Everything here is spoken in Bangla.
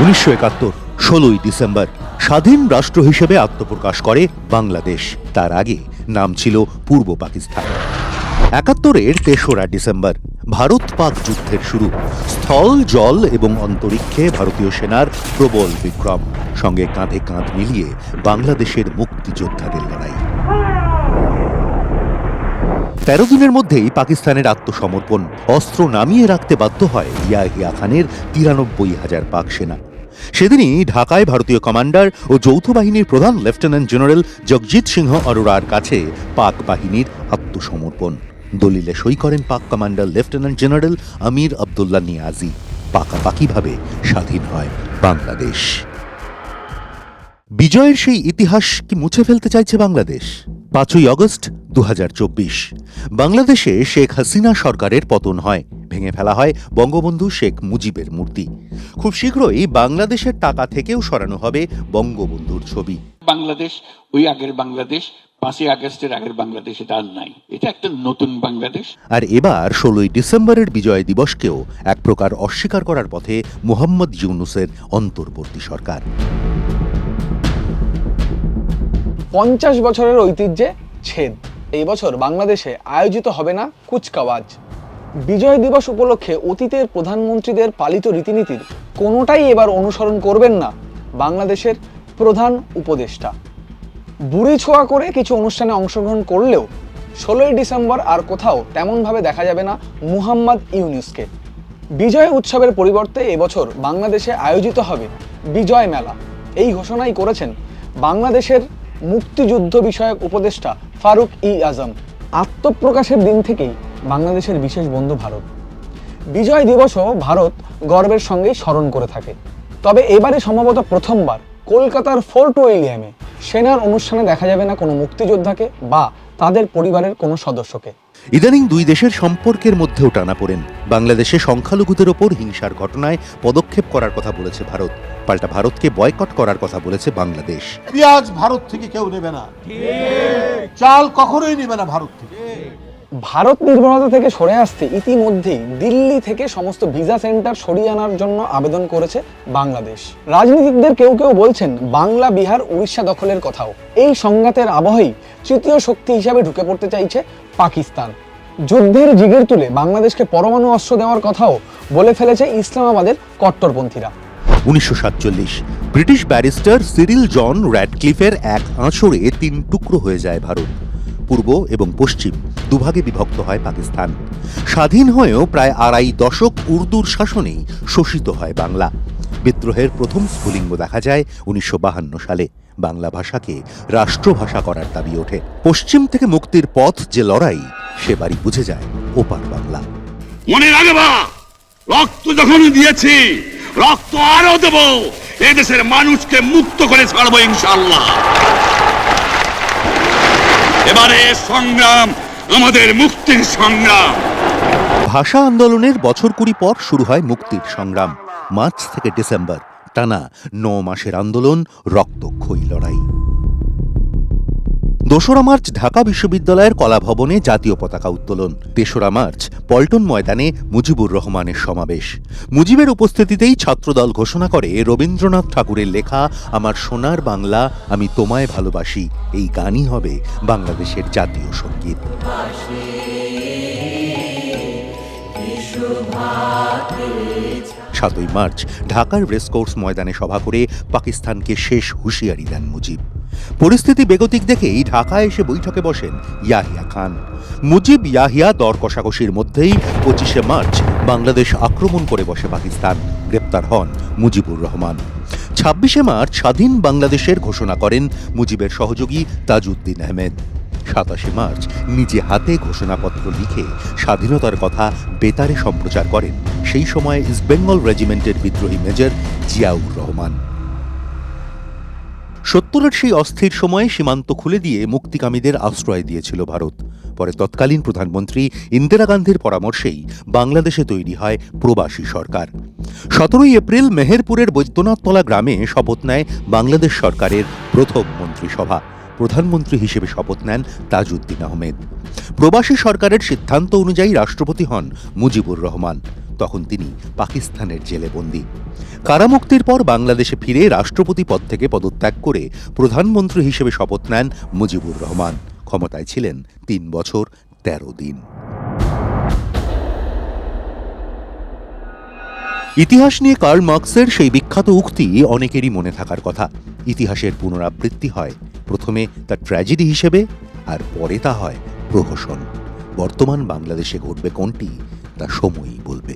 উনিশশো একাত্তর, ষোলোই ডিসেম্বর, স্বাধীন রাষ্ট্র হিসেবে আত্মপ্রকাশ করে বাংলাদেশ। তার আগে নাম ছিল পূর্ব পাকিস্তান। একাত্তরের তেসরা ডিসেম্বর, ভারত পাক যুদ্ধের শুরু। স্থল, জল এবং অন্তরিক্ষে ভারতীয় সেনার প্রবল বিক্রম। সঙ্গে কাঁধে কাঁধ মিলিয়ে বাংলাদেশের মুক্তিযোদ্ধাদের লড়াই। তেরো দিনের মধ্যেই পাকিস্তানের আত্মসমর্পণ। অস্ত্র নামিয়ে রাখতে বাধ্য হয় ইয়াহিয়া খানের তিরানব্বই হাজার পাক সেনা। সেদিনই ঢাকায় ভারতীয় কমান্ডার ও যৌথ বাহিনীর প্রধান লেফটেন্যান্ট জেনারেল জগজিৎ সিংহ অরোরার কাছে পাক বাহিনীর আত্মসমর্পণ। দলিলে সই করেন Pak commander lieutenant general Amir Abdullah Niazi. পাকাপাকিভাবে স্বাধীন হয় বাংলাদেশ। বিজয়ের সেই ইতিহাস কি মুছে ফেলতে চাইছে বাংলাদেশ? পাঁচই আগস্ট দু বাংলাদেশে শেখ হাসিনা সরকারের পতন হয় ভেঙে ফেলা হয় বঙ্গবন্ধু শেখ মুজিবের মূর্তি। খুব শীঘ্রই বাংলাদেশের টাকা থেকেও সরানো হবে বঙ্গবন্ধুর ছবি। বাংলাদেশ ওই আগের বাংলাদেশ পাঁচই আগস্টের আগের বাংলাদেশ এটা আর নাই। এটা একটা নতুন বাংলাদেশ। আর এবার ষোলোই ডিসেম্বরের বিজয় দিবসকেও এক প্রকার অস্বীকার করার পথে মোহাম্মদ ইউনুসের অন্তর্বর্তী সরকার। পঞ্চাশ বছরের ঐতিহ্যে ছেদ। এই বছর বাংলাদেশে আয়োজিত হবে না কুচকাওয়াজ। বিজয় দিবস উপলক্ষে অতীতের প্রধানমন্ত্রীদের পালিত রীতিনীতির কোনোটাই এবার অনুসরণ করবেন না বাংলাদেশের প্রধান উপদেষ্টা। বুড়ি ছোঁয়া করে কিছু অনুষ্ঠানে অংশগ্রহণ করলেও ষোলোই ডিসেম্বর আর কোথাও তেমনভাবে দেখা যাবে না মুহাম্মদ ইউনুসকে। বিজয় উৎসবের পরিবর্তে এবছর বাংলাদেশে আয়োজিত হবে বিজয় মেলা। এই ঘোষণাই করেছেন বাংলাদেশের মুক্তিযুদ্ধ বিষয়ক উপদেষ্টা ফারুক ই আজম। আত্মপ্রকাশের দিন থেকেই বাংলাদেশের বিশেষ বন্ধু ভারত। বিজয় দিবসও ভারত গর্বের সঙ্গেই স্মরণ করে থাকে। তবে এবারে সম্ভবত প্রথমবার কলকাতার ফোর্ট উইলিয়ামে সেনার অনুষ্ঠানে দেখা যাবে না কোনো মুক্তিযোদ্ধাকে বা তাদের পরিবারের কোনো সদস্যকে। ইদানিং দুই দেশের সম্পর্কের মধ্যেও টানা পড়েন। বাংলাদেশে সংখ্যালঘুদের ওপর হিংসার ঘটনায় পদক্ষেপ করার কথা বলেছে ভারত। পাল্টা ভারতকে বয়কট করার কথা বলেছে বাংলাদেশ। পেঁয়াজ ভারত থেকে কেউ নেবে না। চাল কখনোই নেবে না ভারত থেকে। ভারত নির্ভরতা থেকে সরে আসতে ইতিমধ্যেই দিল্লি থেকে সমস্ত ভিসা সেন্টার সরিয়ে আনার জন্য আবেদন করেছে বাংলাদেশ। রাজনীতিকদের কেউ কেউ বলছেন, বাংলা, বিহার, উড়িষ্যা দখলের কথাও। এই সংঘাতের আবহেই তৃতীয় শক্তি হিসাবে ঢুকে পড়তে চাইছে পাকিস্তান। যুদ্ধের জিগির তুলে বাংলাদেশকে পরমাণু অস্ত্র দেওয়ার কথাও বলে ফেলেছে ইসলামাবাদের কট্টরপন্থীরা। উনিশশো সাতচল্লিশ, ব্রিটিশ ব্যারিস্টার সিরিল জন র্যাডক্লিফের এক আঁচড়ে তিন টুকরো হয়ে যায় ভারত। পূর্ব এবং পশ্চিম দুভাগে বিভক্ত হয় পাকিস্তান। স্বাধীন হয়েও প্রায় আড়াই দশক উর্দুর শাসনেই শোষিত হয় বাংলা। বিদ্রোহের প্রথম স্ফুলিঙ্গ দেখা যায় উনিশশো সালে। বাংলা ভাষাকে রাষ্ট্রভাষা করার দাবি ওঠে। পশ্চিম থেকে মুক্তির পথ যে লড়াই, সে বাড়ি বুঝে যায় ওপার বাংলা। মনে রাখবা রক্ত যখন দিয়েছি, রক্ত আরও দেব, এদেশের মানুষকে মুক্ত করে ছাড়বো ইনশাল্লাহ এবারে সংগ্রাম, আমাদের মুক্তির সংগ্রাম। ভাষা আন্দোলনের বছর কুড়ি পর শুরু হয় মুক্তির সংগ্রাম। মার্চ থেকে ডিসেম্বর, টানা ন মাসের আন্দোলন, রক্তক্ষয়ী লড়াই। দোসরা মার্চ ঢাকা বিশ্ববিদ্যালয়ের কলাভবনে জাতীয় পতাকা উত্তোলন। তেসরা মার্চ পল্টন ময়দানে মুজিবুর রহমানের সমাবেশ। মুজিবের উপস্থিতিতেই ছাত্রদল ঘোষণা করে, রবীন্দ্রনাথ ঠাকুরের লেখা, আমার সোনার বাংলা, আমি তোমায় ভালোবাসি। এই গানই হবে বাংলাদেশের জাতীয় সংগীত। সাতই মার্চ ঢাকার রেসকোর্স ময়দানে সভা করে পাকিস্তানকে শেষ হুঁশিয়ারি দেন মুজিব। পরিস্থিতি বেগতিক দেখেই ঢাকায় এসে বৈঠকে বসেন ইয়াহিয়া খান। মুজিব ইয়াহিয়া দর কষাকষির মধ্যেই পঁচিশে মার্চ বাংলাদেশ আক্রমণ করে বসে পাকিস্তান। গ্রেপ্তার হন মুজিবুর রহমান। ছাব্বিশে মার্চ স্বাধীন বাংলাদেশের ঘোষণা করেন মুজিবের সহযোগী তাজউদ্দিন আহমেদ। সাতাশে মার্চ নিজে হাতে ঘোষণাপত্র লিখে স্বাধীনতার কথা বেতারে সম্প্রচার করেন। সেই সময় ইস্টবেঙ্গল রেজিমেন্টের বিদ্রোহী মেজর জিয়াউর রহমান। সত্তরের সেই অস্থির সময়ে সীমান্ত খুলে দিয়ে মুক্তিকামীদের আশ্রয় দিয়েছিল ভারত। পরে তৎকালীন প্রধানমন্ত্রী ইন্দিরা গান্ধীর পরামর্শেই বাংলাদেশে তৈরি হয় প্রবাসী সরকার। সতেরোই এপ্রিল মেহেরপুরের বৈদ্যনাথতলা গ্রামে শপথ নেয় বাংলাদেশ সরকারের প্রথম মন্ত্রিসভা। প্রধানমন্ত্রী হিসেবে শপথ নেন তাজউদ্দিন আহমেদ। প্রবাসী সরকারের সিদ্ধান্ত অনুযায়ী রাষ্ট্রপতি হন মুজিবুর রহমান। তখন তিনি পাকিস্তানের জেলে বন্দী। কারামুক্তির পর বাংলাদেশে ফিরে রাষ্ট্রপতি পদ থেকে পদত্যাগ করে প্রধানমন্ত্রী হিসেবে শপথ নেন মুজিবুর রহমান। ক্ষমতায় ছিলেন তিন বছর, তেরো দিন। ইতিহাস নিয়ে কার্ল মার্কসের সেই বিখ্যাত উক্তি অনেকেরই মনে থাকার কথা। ইতিহাসের পুনরাবৃত্তি হয়, প্রথমে তা ট্র্যাজেডি হিসেবে আর পরে তা হয় প্রহসন। বর্তমান বাংলাদেশে ঘটবে কোনটি তা সময়ই বলবে।